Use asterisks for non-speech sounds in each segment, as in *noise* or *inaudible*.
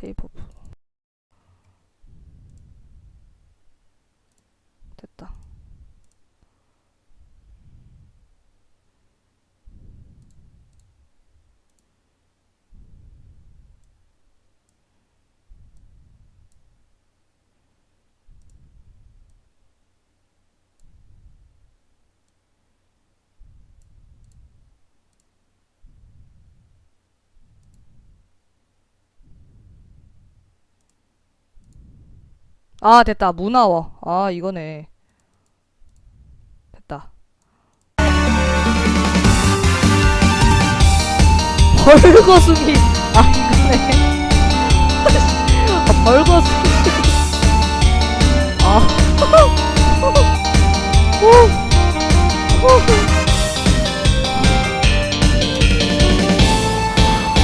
페이퍼 됐다. 아 됐다. 문화워. 아 이거네. 됐다. 벌거숭이. 아 이거네. *laughs* 아, 벌거숭이. 아.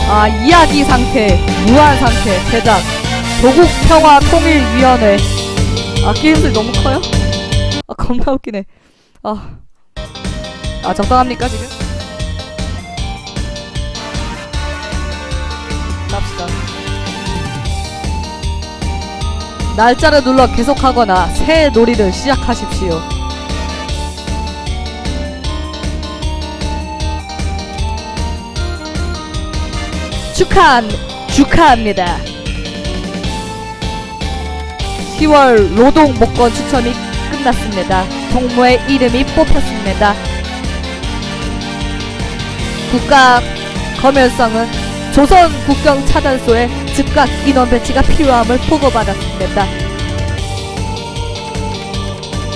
아 이야기 상태 무한 상태 제작 조국 평화 통일 위원회. 아 게임들 너무 커요? 아 겁나 웃기네. 아, 아 적당합니까 지금? 갑시다. 날짜를 눌러 계속하거나 새 놀이를 시작하십시오. 축하 축하합니다 10월 노동 목건 추첨이 끝났습니다. 동무의 이름이 뽑혔습니다. 국가 검열성은 조선 국경 차단소에 즉각 인원 배치가 필요함을 보고받았습니다.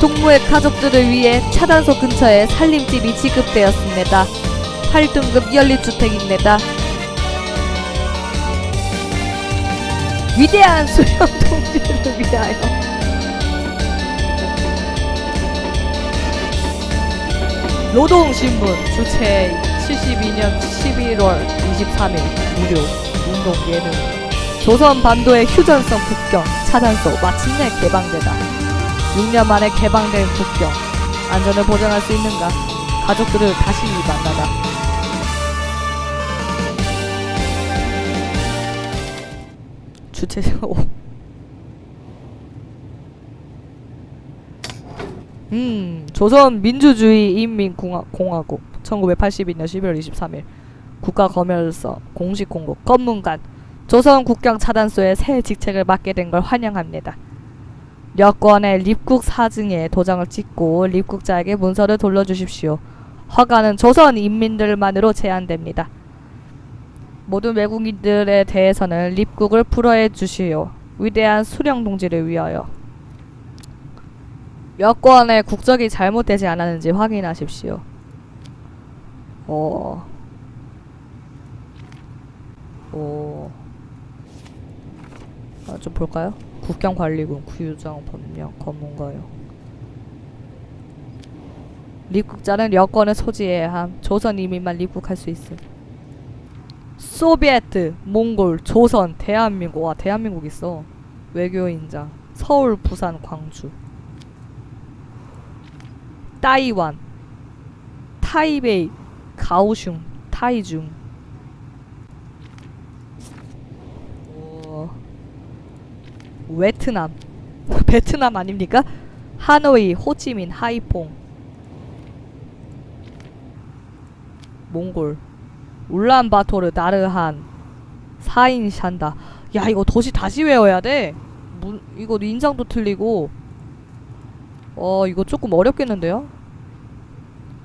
동무의 가족들을 위해 차단소 근처에 살림집이 지급되었습니다. 8등급 연립주택입니다. 위대한 수령 동지를 위하여. 노동신문 주최 72년 11월 23일 무료 운동 예능. 조선 반도의 휴전성 국경 차단소 마침내 개방되다. 6년 만에 개방된 국경. 안전을 보장할 수 있는가? 가족들을 다시 만나다 주최 오. 음, 조선 민주주의 인민공화국 1982년 11월 23일 국가 검열서 공식 공고 검문관 조선 국경 차단소에 새 직책을 맡게 된 걸 환영합니다. 여권의 입국 사증에 도장을 찍고 입국자에게 문서를 돌려주십시오. 허가는 조선 인민들만으로 제한됩니다. 모든 외국인들에 대해서는 입국을 불허해 주시오. 위대한 수령 동지를 위하여. 여권의 국적이 잘못되지 않았는지 확인하십시오. 오. 오. 아, 좀 볼까요? 국경관리군, 구유장, 법령, 검문가요. 입국자는 여권을 소지해야 함. 조선 이민만 입국할 수 있음. 소비에트, 몽골, 조선, 대한민국. 와, 대한민국 있어. 외교인장. 서울, 부산, 광주. 따이완, 타이베이, 가오슝, 타이중. 오, 베트남. *laughs* 베트남 아닙니까? 하노이, 호치민, 하이퐁. 몽골. 울란바토르, 나르한, 사인샨다. 야 이거 도시 다시 외워야 돼. 문, 이거 인장도 틀리고. 어 이거 조금 어렵겠는데요?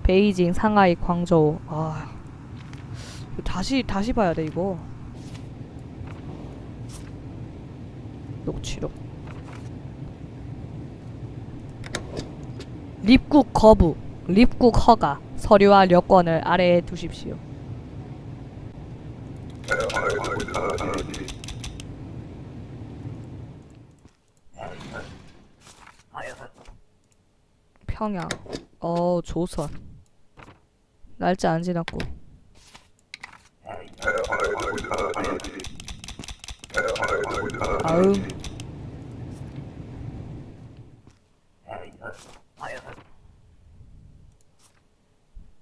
베이징, 상하이, 광저우. 아 다시 다시 봐야 돼 이거. 녹취록. 입국 거부, 입국 허가, 서류와 여권을 아래에 두십시오. 평양. 어, 조선. 날짜 안 지났고. 다음.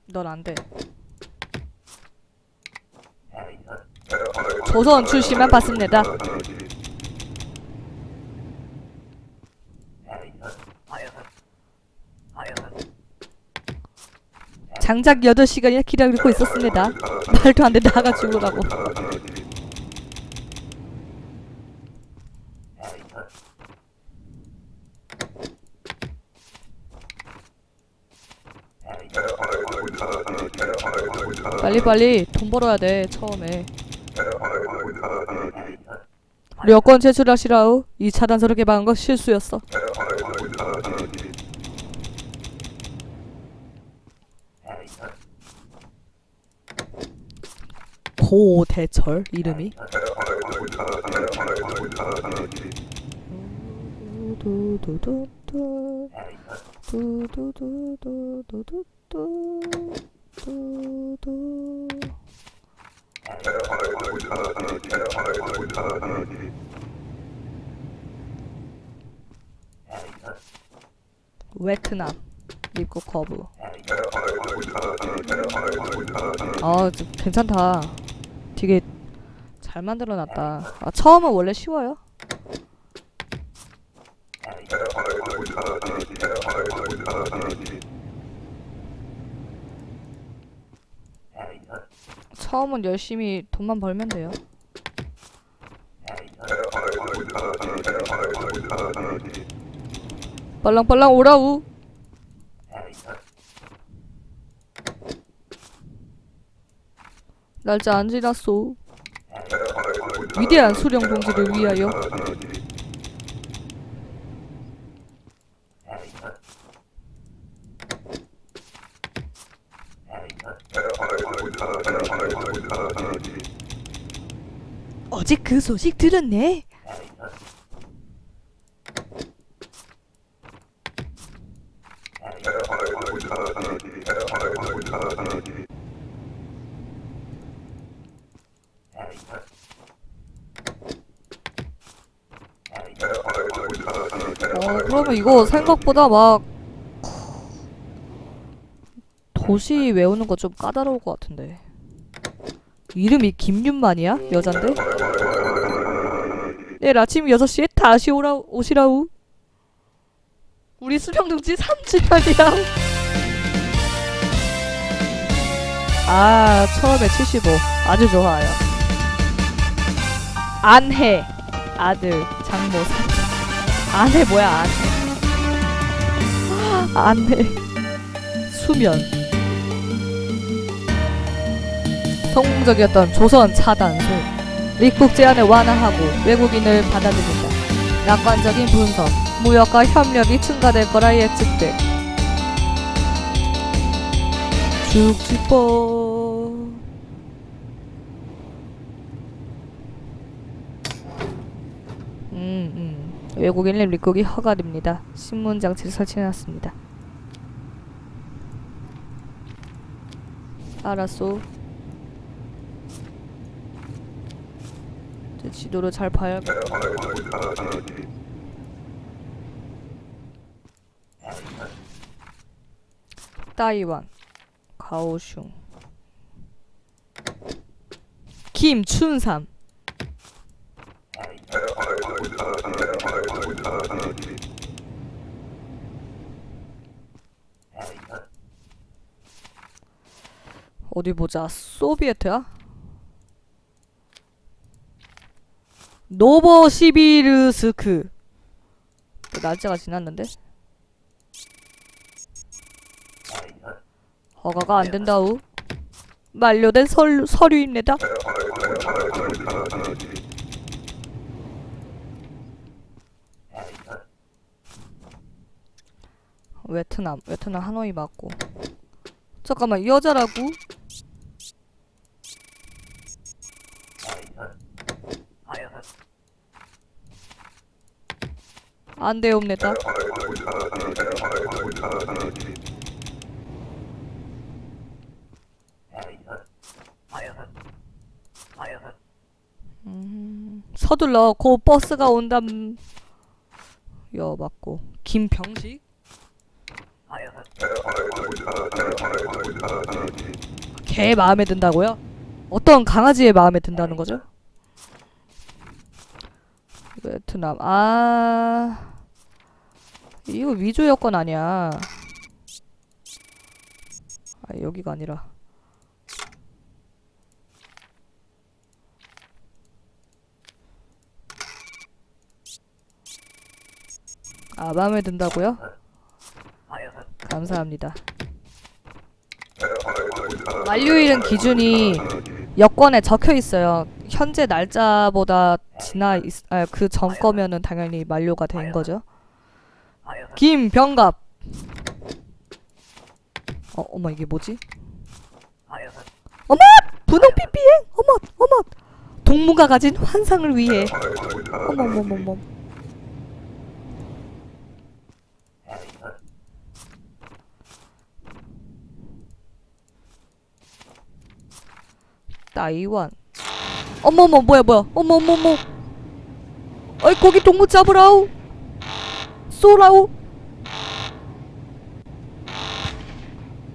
넌 안 돼. 조선 출시만 봤습니다. 장작 8시간이나 기다리고 있었습니다. 말도 안 돼, 나가 죽으라고. 빨리빨리 돈 벌어야 돼, 처음에. 여권 제출하시라우. 이 차단서를 개방한 건 실수였어. 고대철 이름이 베트남 입국 거부. 아좀 괜찮다. 되게 잘 만들어놨다. 아 처음은 원래 쉬워요 처음은 열심히 돈만 벌면 돼요. 빨랑빨랑 오라우. 날짜 안 지났소. 위대한 수령 동지를 위하여 어제 그 소식 들었네. 어 그러면 이거 생각보다 막 도시 외우는 거 좀 까다로울 것 같은데. 이름이 김윤만이야? 여잔데? 내일 아침 6시에 다시 오라, 오시라우. 우리 수령둥지 3주년이야. 아 처음에 75 아주 좋아요. 안해. 아들 장모 삼 안해 뭐야 안해. *gasps* 안해. 수면 성공적이었던 조선 차단소 입국 제한을 완화하고 외국인을 받아들인다 낙관적인 분석 무역과 협력이 증가될 거라 예측돼 죽지뻐 음, 음. 외국인 입국이 허가됩니다. 신문 장치를 설치해놨습니다. 알았소. 이제 지도를 잘 봐야겠다. 따이완, 가오슝, 김춘삼. 어디 보자. 소비에트야? 노버시비르스크. 날짜가 지났는데? 허가가 안 된다우. 만료된 설, 서류입니다. 베트남, 베트남 하노이 맞고. 잠깐만, 이 여자라고? 안 되옵니다. 음, 서둘러 고 버스가 온담. 여 맞고 김병식. 개 마음에 든다고요? 어떤 강아지의 마음에 든다는 거죠? 베트남 아 이거 위조 여권 아니야 아, 여기가 아니라 아 마음에 든다고요? 감사합니다. 만료일은 기준이 여권에 적혀 있어요. 현재 날짜보다 지나 있, 아, 그전 거면은 당연히 만료가 된 거죠. 김병갑. 어, 어머 이게 뭐지? 어머! 분홍 PP행! 어머, 어머! 동무가 가진 환상을 위해. 어머, 어머, 어머, 어머. 따이완. 어머, 어머, 뭐야, 뭐야? 어머, 어머, 어머. 어이, 거기 동무 잡으라우. 쏘라우.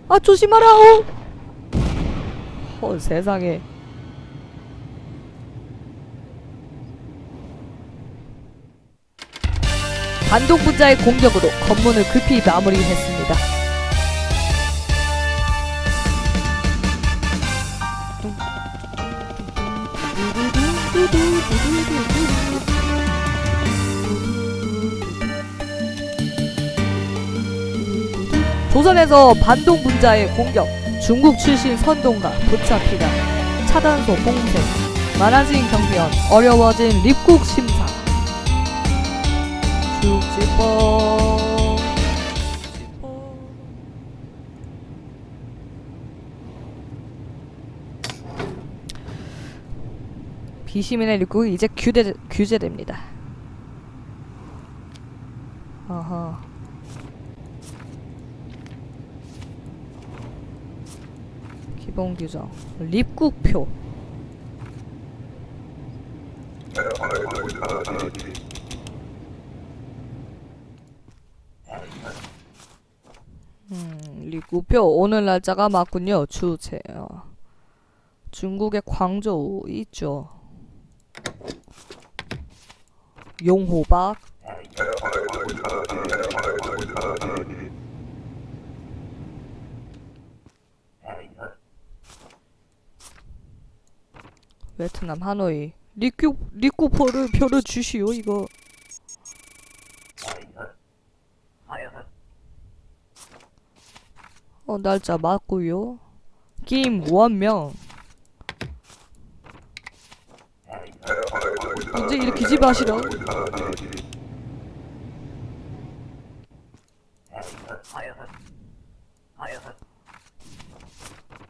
아, 조심하라우. 어, 세상에. 반동분자의 공격으로 건문을 급히 마무리했습니다. 조선에서 반동 분자의 공격, 중국 출신 선동가 부차피가 차단소 공세, 많아진 경비원, 어려워진 립국 심사. 죽지퍼. 비시민의 립국이 이제 규제, 규제됩니다. 아하. 기본 규정 립국표. 음, 립국표 오늘 날짜가 맞군요. 주체 어. 중국의 광저우 있죠. 용호박 베트남 하노이. 리큐 리쿠퍼를 표를 주시오 이거. 어 날짜 맞고요. 김원명. 이제 이렇게 집 하시라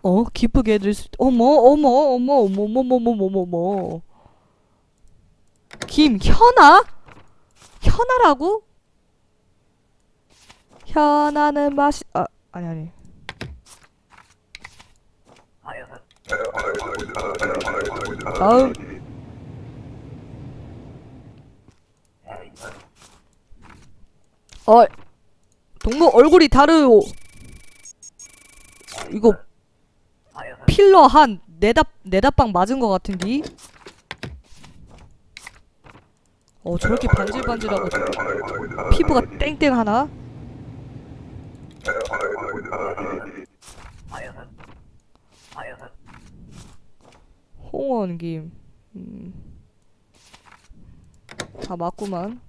어 기쁘게 해드릴 수 어머 어머 어머 어머 어머 어머 어머 어머 김현아? 현아라고? 현아는 맛이 아 아니 아니. 다음. 어 동무 얼굴이 다르오. 이거 필러 한 네답 네답방 맞은 것 같은디 어 저렇게 반질반질하고 피부가 땡땡하나? 홍원김. 음. 다 맞구만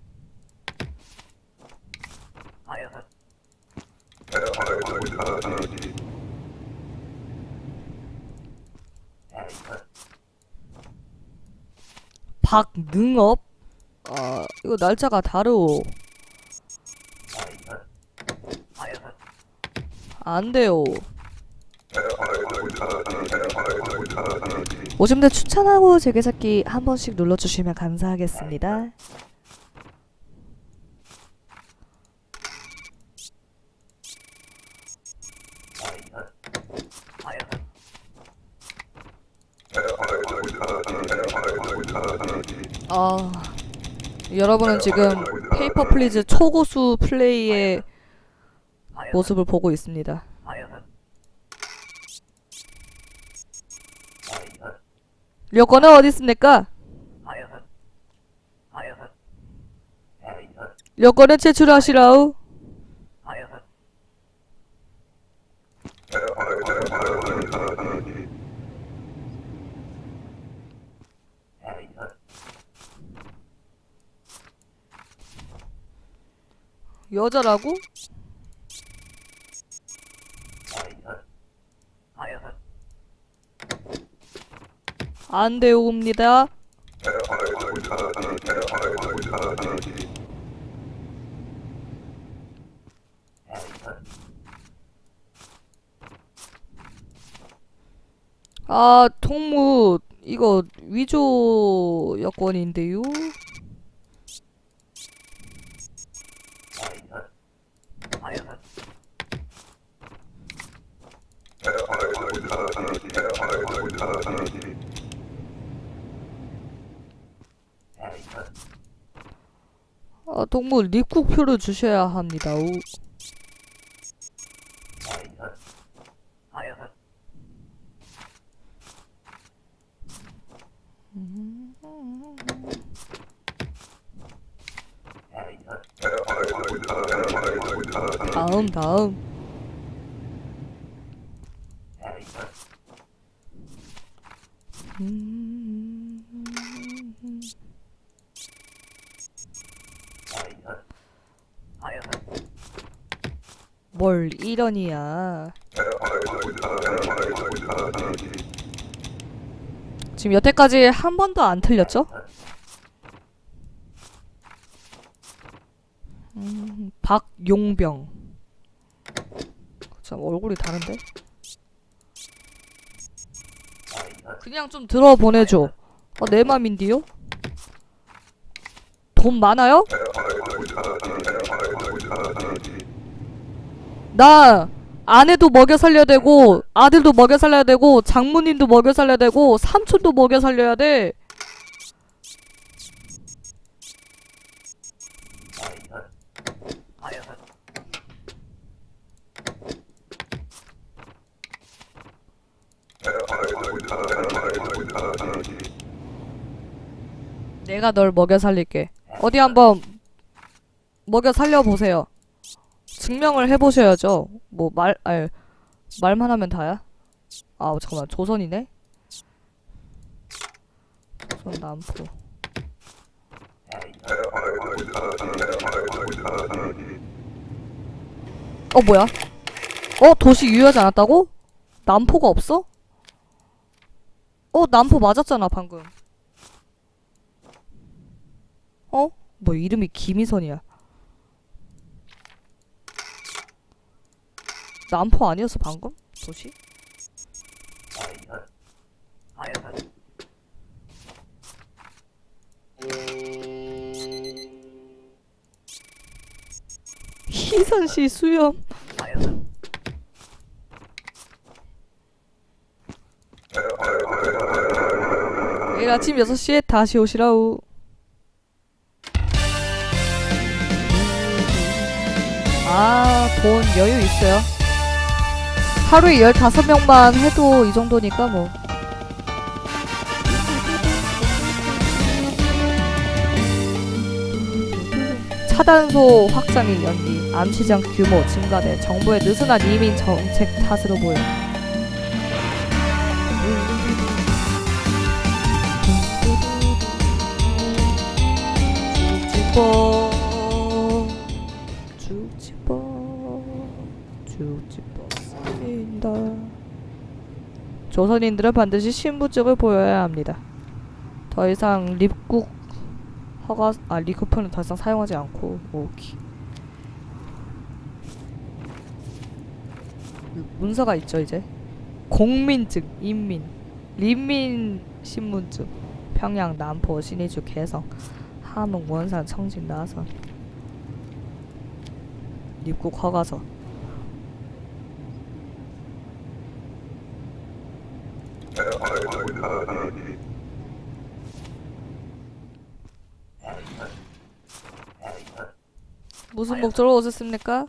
박능업? 아 이거 날짜가 다르오. 안 돼요. 오줌대 추천하고 즐겨찾기 한 번씩 눌러주시면 감사하겠습니다 여러분은 지금 페이퍼 플리즈 초고수 플레이의 모습을 보고 있습니다. 여권은 어디 있습니까? 여권을 제출하시라우. 여자라고? 안 되옵니다. 아, 통무 이거 위조 여권인데요. 아, 동무 입국표를 주셔야 합니다. 오. 다음 다음 음. 이러니야 지금 여태까지 한 번도 안 틀렸죠? 음, 박용병 참 얼굴이 다른데? 그냥 좀 들어보내줘 어, 내 맘인데요? 돈 많아요? 나 아내도 먹여 살려야 되고 아들도 먹여 살려야 되고 장모님도 먹여 살려야 되고 삼촌도 먹여 살려야 돼. 내가 널 먹여 살릴게. 어디 한번 먹여 살려 보세요 증명을 해보셔야죠. 뭐 말, 아 말만 하면 다야? 아 잠깐만 조선이네. 조선 남포. 어 뭐야? 어 도시 유효하지 않았다고? 남포가 없어? 어 남포 맞았잖아 방금. 어? 뭐 이름이 김희선이야. 남포 아니었어 방금? 도시? 희선씨 수염 내일 아침 6시에 다시 오시라우 아, 돈 여유 있어요. 하루에 15명만 해도 이 정도니까 뭐. 차단소 확장일 연기, 암시장 규모 증가돼 정부의 느슨한 이민 정책 탓으로 보여. 죽 조선인들은 반드시 신분증을 보여야 합니다. 더 이상 립국 허가 아 리쿠프는 더 이상 사용하지 않고 오케이 문서가 있죠 이제? 공민증 인민. 린민 신분증. 평양 남포 신의주 개성. 함흥 원산 청진 나선 입국 허가서 무슨 목적으로 오셨습니까?